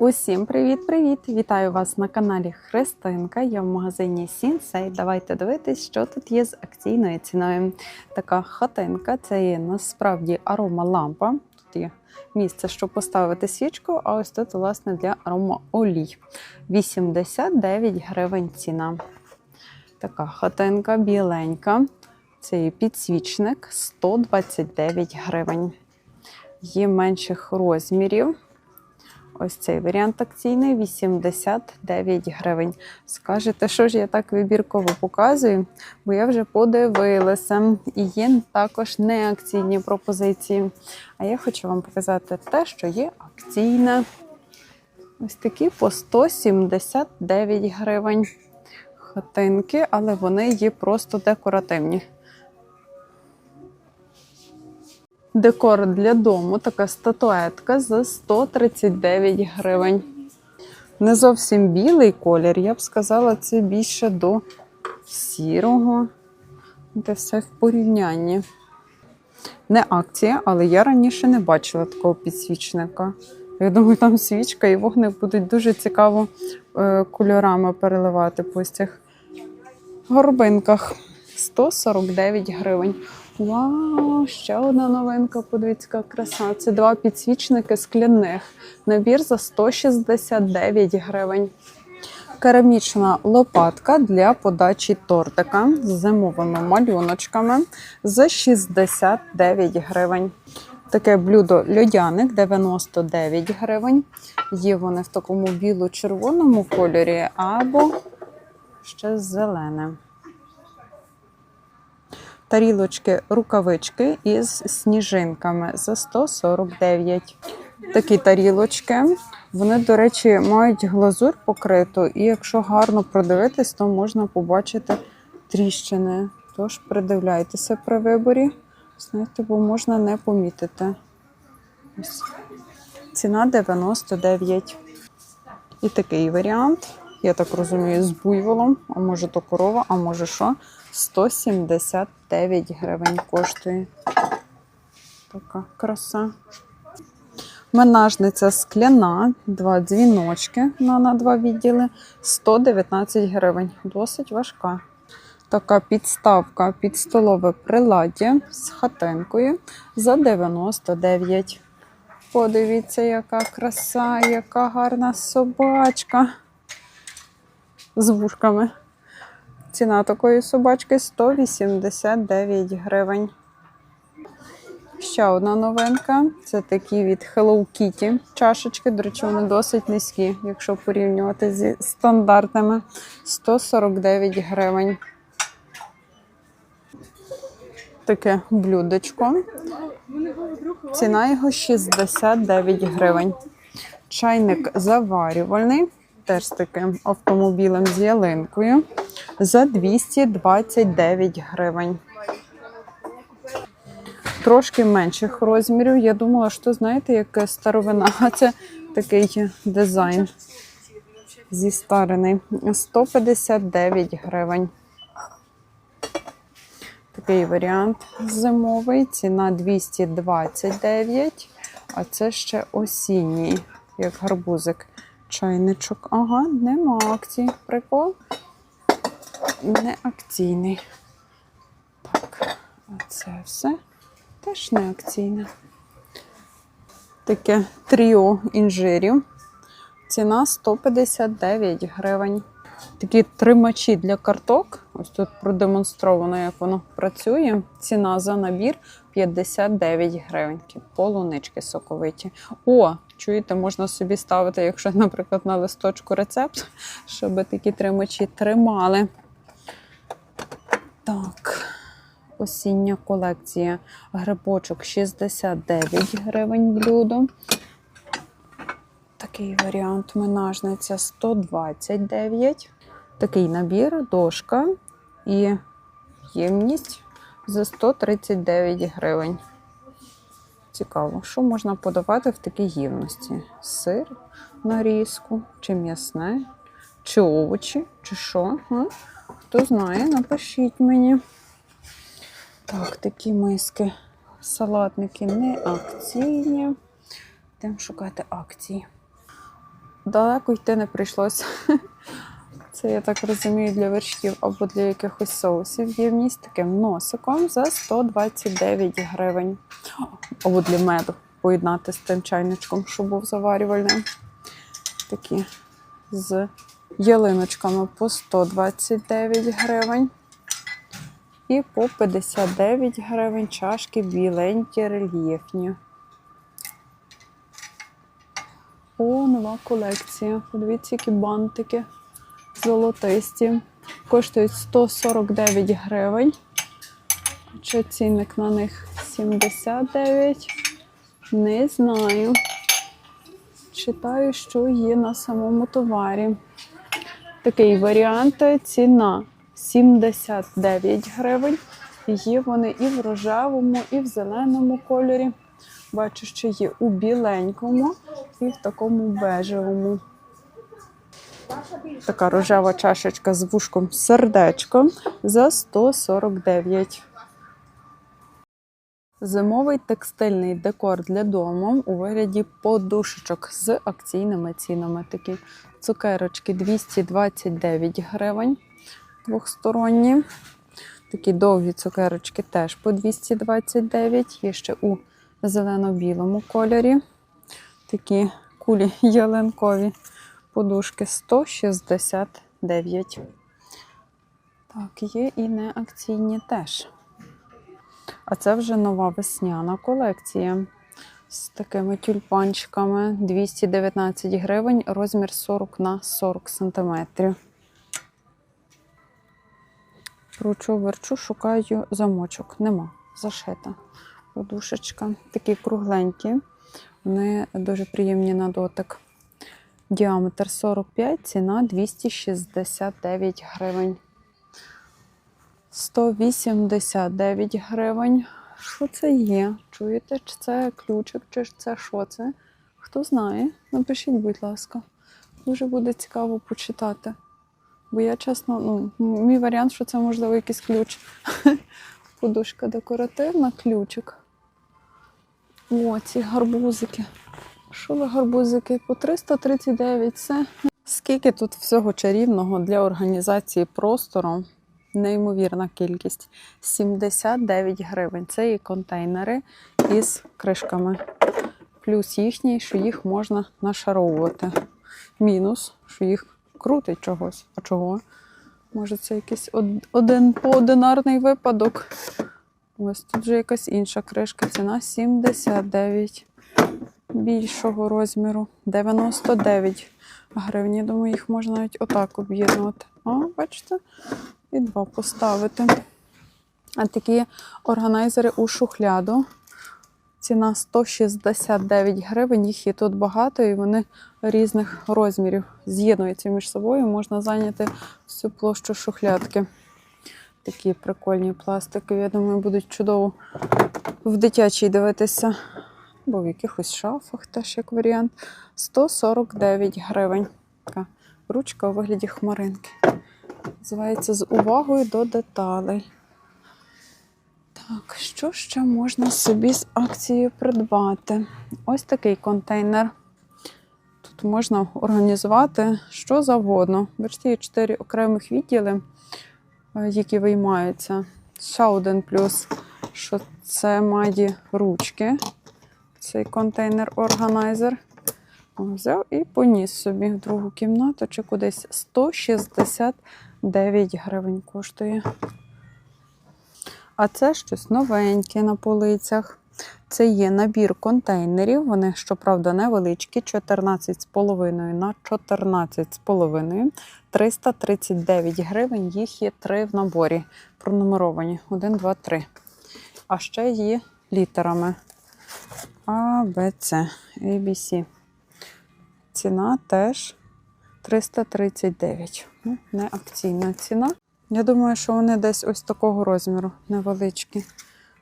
Усім привіт-привіт! Вітаю вас на каналі Христинка. Я в магазині Сінсей. Давайте дивитись, що тут є з акційною ціною. Така хатинка це є насправді аромалампа. Тут є місце, щоб поставити свічку, а ось тут, власне, для аромаолій. 89 гривень ціна. Така хатинка біленька. Це є підсвічник 129 гривень. Є менших розмірів. Ось цей варіант акційний 89 гривень. Скажете, що ж я так вибірково показую? Бо я вже подивилася. І є також неакційні пропозиції. А я хочу вам показати те, що є акційне. Ось такі по 179 гривень хатинки, але вони є просто декоративні. Декор для дому, така статуетка за 139 гривень. Не зовсім білий колір, я б сказала, це більше до сірого. Де все в порівнянні. Не акція, але я раніше не бачила такого підсвічника. Я думаю, там свічка і вогник будуть дуже цікаво е, кольорами переливати по цих горбинках. 149 гривень. Вау, ще одна новинка, подивіться, краса. Це два підсвічники скляних. Набір за 169 гривень. Керамічна лопатка для подачі тортика з зимовими малюночками за 69 гривень. Таке блюдо льодяник 99 гривень. Є вони в такому біло-червоному кольорі або ще зелене тарілочки рукавички із сніжинками за 149. Такі тарілочки. Вони, до речі, мають глазур покриту, і якщо гарно продивитись, то можна побачити тріщини. Тож придивляйтеся при виборі, знаєте, бо можна не помітити. Ось. Ціна 99. І такий варіант. Я так розумію, з буйволом, а може то корова, а може що. 179 гривень коштує. Така краса. Менажниця скляна, два дзвіночки на, на два відділи, 119 гривень. Досить важка. Така підставка під столове приладдя з хатинкою за 99. Подивіться, яка краса, яка гарна собачка з вушками. Ціна такої собачки 189 гривень. Ще одна новинка це такі від Hello Kitty чашечки. До речі, вони досить низькі, якщо порівнювати зі стандартними 149 гривень. Таке блюдечко. Ціна його 69 гривень. Чайник заварювальний, теж таким автомобілем з ялинкою за 229 гривень. Трошки менших розмірів. Я думала, що знаєте, як старовина, це такий дизайн зі старини. 159 гривень. Такий варіант зимовий. Ціна 229, а це ще осінній, як гарбузик. Чайничок. Ага, нема акції. Прикол не акційний. Так, оце все теж не акційне. Таке тріо інжирів. Ціна 159 гривень. Такі тримачі для карток. Ось тут продемонстровано, як воно працює. Ціна за набір 59 гривень. Полунички соковиті. О, чуєте, можна собі ставити, якщо, наприклад, на листочку рецепт, щоб такі тримачі тримали. Так, осіння колекція грибочок 69 гривень блюдо. Такий варіант менажниця 129. Такий набір, дошка і ємність за 139 гривень. Цікаво, що можна подавати в такій ємності? Сир нарізку, чи м'ясне, чи овочі, чи що? Хто знає, напишіть мені. Так, такі миски, салатники не акційні. Йдемо шукати акції. далеко йти не прийшлося. Це, я так розумію, для вершків або для якихось соусів. Є з таким носиком за 129 гривень. Або для меду поєднати з тим чайничком, що був заварювальним. Такі з ялиночками по 129 гривень. І по 59 гривень чашки біленькі рельєфні. О, нова колекція. Подивіться, які бантики золотисті. Коштують 149 гривень. Хоча цінник на них 79. Не знаю. Читаю, що є на самому товарі. Такий варіант. Ціна 79 гривень. Є вони і в рожевому, і в зеленому кольорі. Бачу, що є у біленькому і в такому бежевому. Така рожева чашечка з вушком сердечком за 149. Зимовий текстильний декор для дому у вигляді подушечок з акційними цінами. Такі цукерочки 229 гривень двохсторонні. Такі довгі цукерочки теж по 229. Є ще у зелено-білому кольорі. Такі кулі ялинкові подушки 169. Так, є і неакційні теж. А це вже нова весняна колекція з такими тюльпанчиками 219 гривень, розмір 40 на 40 сантиметрів. Кручу, верчу, шукаю замочок. Нема. Зашита. Подушечка. Такі кругленькі. Вони дуже приємні на дотик. Діаметр 45, ціна 269 гривень. 189 гривень. Що це є? Чуєте, чи це ключик, чи це що це? Хто знає? Напишіть, будь ласка. Дуже буде цікаво почитати. Бо я чесно, ну, мій варіант, що це можливо якийсь ключ. Подушка декоративна, ключик. О, ці гарбузики. Що ви гарбузики? По 339 це. Скільки тут всього чарівного для організації простору? Неймовірна кількість. 79 гривень. Це і контейнери із кришками. Плюс їхній, що їх можна нашаровувати. Мінус, що їх крутить чогось. А чого? Може, це якийсь один поодинарний випадок. Ось тут вже якась інша кришка. Ціна 79 більшого розміру. 99 гривень. Я думаю, їх можна навіть отак об'єднувати. О, бачите? І два поставити. А такі органайзери у шухляду. Ціна 169 гривень. Їх є тут багато, і вони різних розмірів з'єднуються між собою. Можна зайняти всю площу шухлядки. Такі прикольні пластики. Я думаю, будуть чудово в дитячій дивитися. Або в якихось шафах теж як варіант. 149 гривень. Така ручка у вигляді хмаринки. Називається з увагою до деталей. Так, що ще можна собі з акцією придбати? Ось такий контейнер. Тут можна організувати що завгодно. Бачите, є чотири окремих відділи, е, які виймаються. Ще один плюс, що це має ручки. Цей контейнер-органайзер. Взяв і поніс собі в другу кімнату чи кудись 169 гривень коштує. А це щось новеньке на полицях. Це є набір контейнерів. Вони, щоправда, невеличкі, 14,5 на 14,5. 339 гривень. Їх є три в наборі. Пронумеровані. 1, 2, 3. А ще є літерами. А, Б, С, A, B, C. Ціна теж 339. Ну, не акційна ціна. Я думаю, що вони десь ось такого розміру, невеличкі.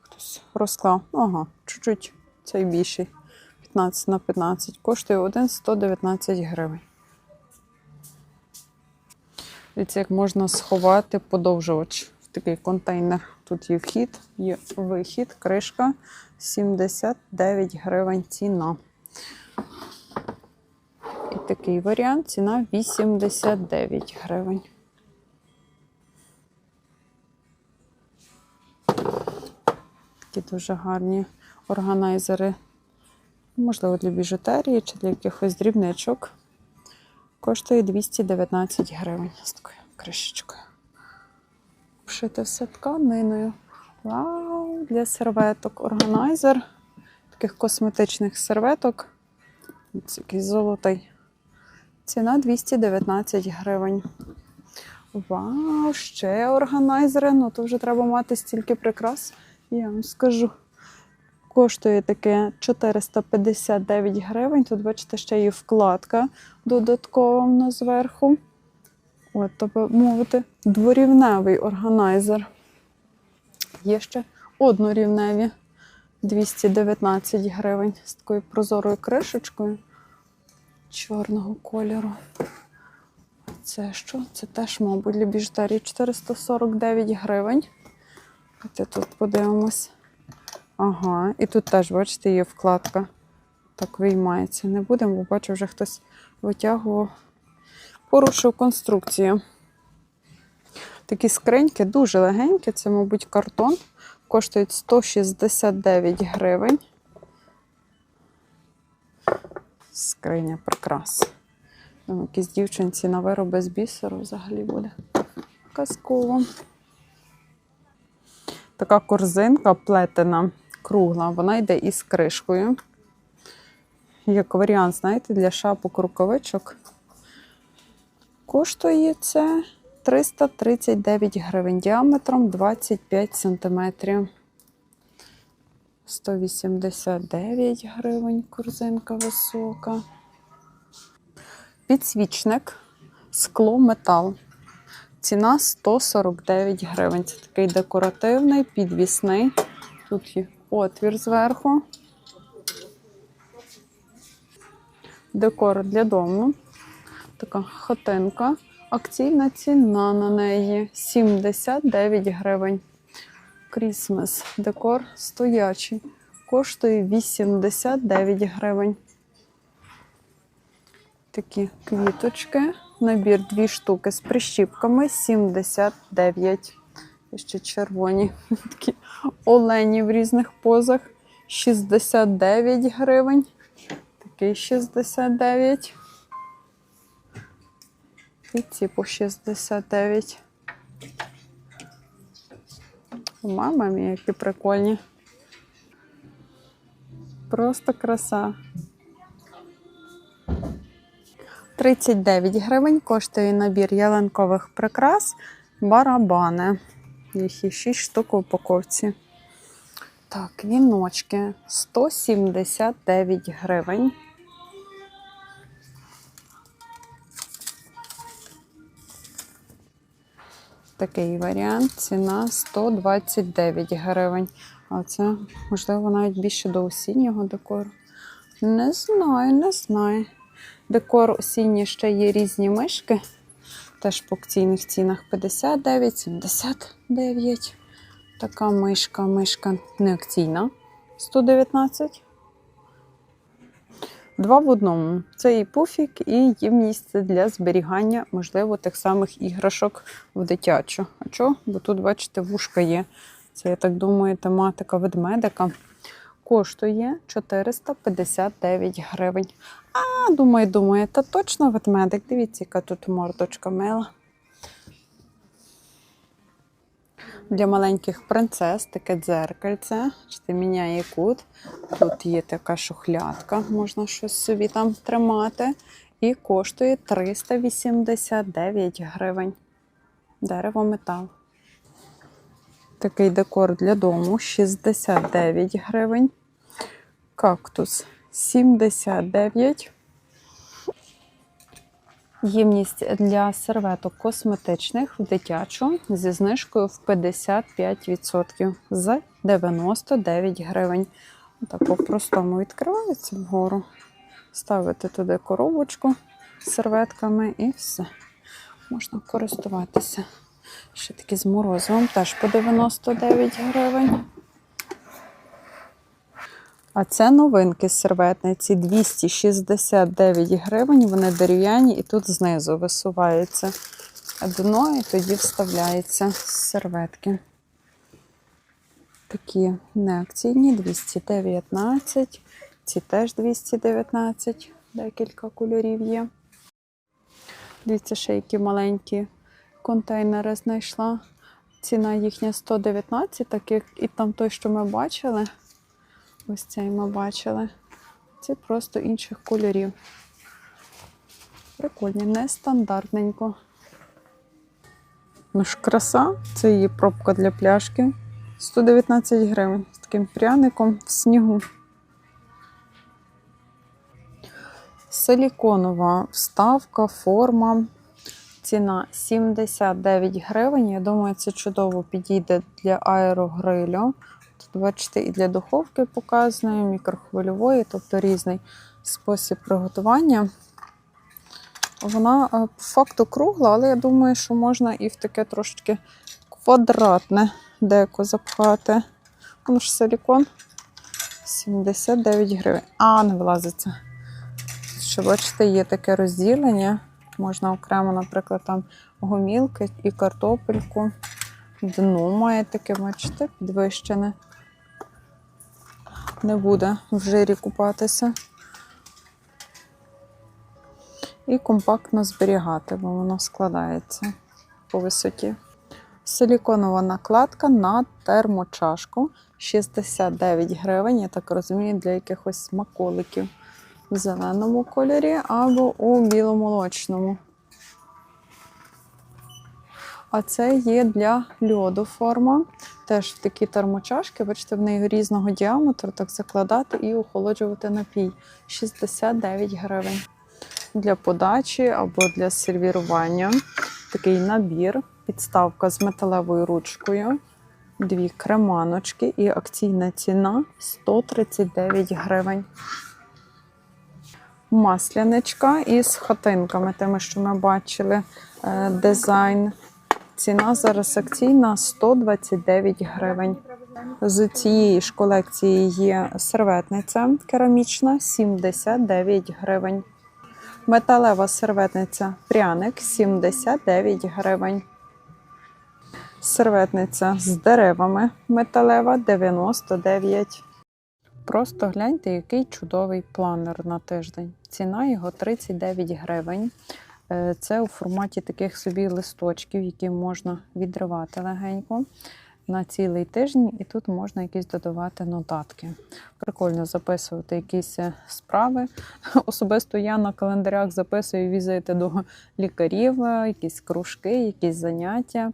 Хтось розклав. Ага, чуть-чуть цей більший. 15 на 15. Коштує 1 119 гривень. Дивіться, як можна сховати подовжувач в такий контейнер. Тут є вхід, є вихід, кришка. 79 гривень ціна. І такий варіант ціна 89 гривень. Такі дуже гарні органайзери. Можливо, для біжутерії чи для якихось дрібничок. Коштує 219 гривень з такою кришечкою. Вшите все тканиною. Вау! Для серветок органайзер. Таких косметичних серветок. Ось якийсь золотий. Ціна 219 гривень. Вау, ще органайзери. Ну, то вже треба мати стільки прикрас. Я вам скажу. Коштує таке 459 гривень. Тут, бачите, ще є вкладка додаткова в зверху. От, то би мовити, дворівневий органайзер. Є ще однорівневі 219 гривень з такою прозорою кришечкою чорного кольору. Це що? Це теж, мабуть, для біжутерії 449 гривень. Давайте тут подивимось. Ага, і тут теж, бачите, є вкладка. Так виймається. Не будемо, бо бачу, вже хтось витягував, порушив конструкцію. Такі скриньки дуже легенькі, це, мабуть, картон. Коштують 169 гривень. Скриня прикрас. Там якісь дівчинці на вироби з бісеру взагалі буде. Казково. Така корзинка плетена, кругла, вона йде із кришкою. Як варіант, знаєте, для шапок рукавичок. Коштує це 339 гривень діаметром 25 сантиметрів. 189 гривень корзинка висока. Підсвічник, скло, метал. Ціна 149 гривень. Це такий декоративний, підвісний. Тут є отвір зверху. Декор для дому. Така хатинка. Акційна ціна на неї 79 гривень. Крісмес. Декор стоячий. Коштує 89 гривень. Такі квіточки. Набір дві штуки з прищіпками 79. І ще червоні. Такі олені в різних позах. 69 гривень. Такий 69. І ці по 69. Мама мія, які прикольні. Просто краса. 39 гривень коштує набір ялинкових прикрас барабани. Їх є 6 штук у упаковці. Так, віночки 179 гривень. Такий варіант. Ціна 129 гривень. А це, можливо, навіть більше до осіннього декору. Не знаю, не знаю. Декор осінній ще є різні мишки. Теж по акційних цінах 59, 79. Така мишка, мишка не акційна. 119. Два в одному. Це і пуфік, і є місце для зберігання, можливо, тих самих іграшок в дитячу. А чого? Бо тут, бачите, вушка є. Це, я так думаю, тематика ведмедика. Коштує 459 гривень. А, думаю, думаю, та точно ведмедик. Дивіться, яка тут мордочка мила. Для маленьких принцес таке дзеркальце. Чи міняє кут. Тут є така шухлядка, можна щось собі там тримати. І коштує 389 гривень. Дерево метал. Такий декор для дому 69 гривень. Кактус 79. Ємність для серветок косметичних в дитячу зі знижкою в 55% за 99 гривень. Так по-простому відкривається вгору. Ставити туди коробочку з серветками і все. Можна користуватися. Ще такі з морозивом, теж по 99 гривень. А це новинки серветниці 269 гривень. Вони дерев'яні і тут знизу висувається дно, і тоді вставляється серветки. Такі неакційні 219. Ці теж 219, декілька кольорів є. Дивіться, ще які маленькі контейнери знайшла. Ціна їхня 119, так як і там той, що ми бачили. Ось цей ми бачили. Це просто інших кольорів. Прикольні, нестандартненько. Ну ж краса, це її пробка для пляшки. 119 гривень з таким пряником в снігу. Силіконова вставка, форма. Ціна 79 гривень. Я думаю, це чудово підійде для аерогрилю. Тут, бачите, і для духовки показано, мікрохвильової, тобто різний спосіб приготування. Вона е, по факту кругла, але я думаю, що можна і в таке трошки квадратне деко запхати. Ну ж силікон 79 гривень. А, не влазиться. Що, бачите, є таке розділення. Можна окремо, наприклад, там гомілки і картопельку. Дно має таке, бачите, підвищене. Не буде в жирі купатися. І компактно зберігати, бо воно складається по висоті. Силіконова накладка на термочашку 69 гривень, я так розумію, для якихось смаколиків в зеленому кольорі або у біломолочному. А це є для льоду форма. Теж такі термочашки, бачите, в неї різного діаметру, так закладати і охолоджувати напій. 69 гривень. Для подачі або для сервірування. Такий набір, підставка з металевою ручкою, дві креманочки і акційна ціна 139 гривень. Масляничка із хатинками, тими, що ми бачили, е, дизайн. Ціна зараз акційна 129 гривень. З цієї ж колекції є серветниця керамічна 79 гривень. Металева серветниця пряник 79 гривень. Серветниця з деревами металева 99. Просто гляньте, який чудовий планер на тиждень. Ціна його 39 гривень. Е, Це у форматі таких собі листочків, які можна відривати легенько на цілий тиждень, і тут можна якісь додавати нотатки. Прикольно записувати якісь е, справи. Особисто я на календарях записую візити до лікарів, е, якісь кружки, якісь заняття.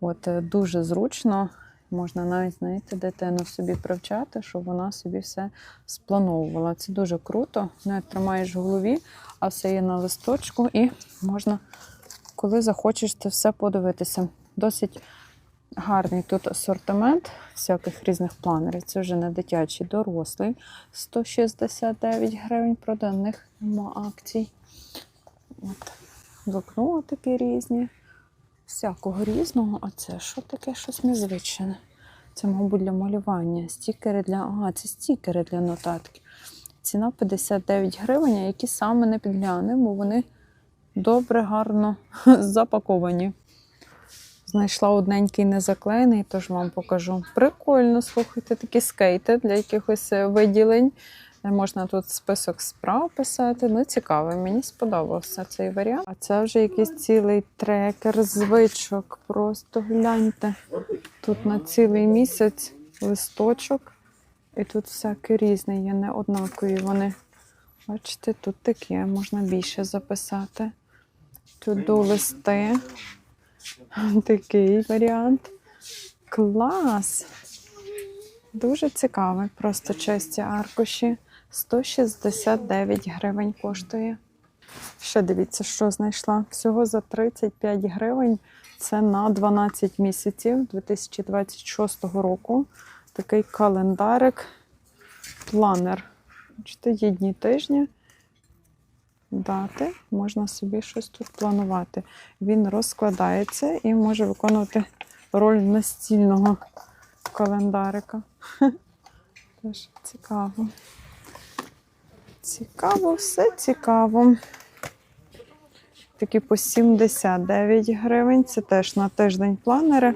От дуже зручно. Можна навіть, знаєте, дитину собі привчати, щоб вона собі все сплановувала. Це дуже круто. Навіть тримаєш в голові, а все є на листочку, і можна, коли захочеш, це все подивитися. Досить гарний тут асортимент всяких різних планерів. Це вже не дитячий, дорослий. 169 гривень, правда, в них нема акцій. От. Такі різні. Всякого різного. А це що таке? Щось незвичне. Це, мабуть, для малювання. Стікери для. Ага, це стікери для нотатки. Ціна 59 гривень, які саме не підгляне, бо вони добре, гарно запаковані. Знайшла одненький незаклеєний, тож вам покажу. Прикольно, слухайте, такі скейти для якихось е, виділень. Е, Можна тут список справ писати. Ну, цікавий, мені сподобався цей варіант. А це вже якийсь цілий трекер звичок. Просто гляньте. Тут на цілий місяць листочок. І тут всяке різне, є не однакові вони. Бачите, тут таке, можна більше записати. Тут до листи. Такий варіант. Клас! Дуже цікавий, просто чисті аркуші. 169 гривень коштує. Ще дивіться, що знайшла. Всього за 35 гривень. Це на 12 місяців 2026 року. Такий календарик, планер. Бачите, є дні тижня. Дати, можна собі щось тут планувати. Він розкладається і може виконувати роль настільного календарика. Теж цікаво. Цікаво, все цікаво. Такі по 79 гривень. Це теж на тиждень планери.